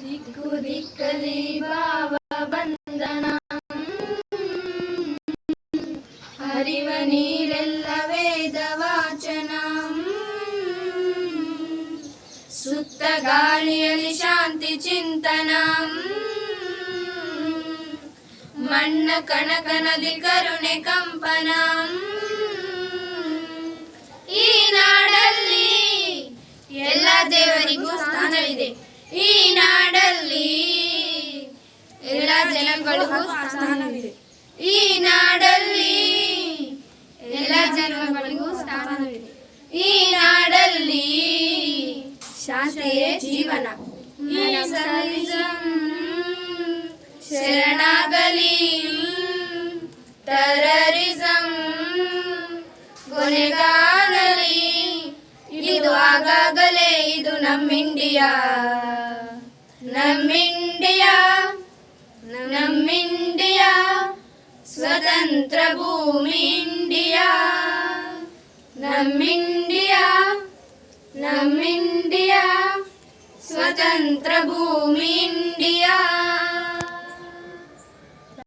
ದಿಕ್ಕು ದಿಕ್ಕಲಿ ಭಾವ ಬಂಧನ. ಹರಿವ ನೀರೆಲ್ಲ ವೇದ ವಾಚನ. ಸುತ್ತ ಗಾಳಿಯಲ್ಲಿ ಶಾಂತಿ ಚಿಂತನ. ಮಣ್ಣ ಕಣಕ ನದಿ ಕರುಣೆ ಕಂಪನ. ಈ ನಾಡಲ್ಲಿ ಎಲ್ಲ ಜನಗಳಿಗೂ ಸ್ಥಾನವಿದೆ. ಈ ನಾಡಲ್ಲಿ ಎಲ್ಲ ಜನಗಳಿಗೂ ಸ್ಥಾನವಿದೆ. ಈ ನಾಡಲ್ಲಿ ಶಾಂತಿಯೇ ಜೀವನ. ಶರಣಾಗಲಿ. ಟೆರರಿಸಂ ಕೊನೆಗಾಗಲಿ ಇದು ಆಗಾಗಲೇ, ಇದು नम् इण्डिया नम इण्डिया स्वतन्त्रभूमि इण्डिया न इण्डिया न इण्डिया स्वतन्त्रभूमि इण्डिया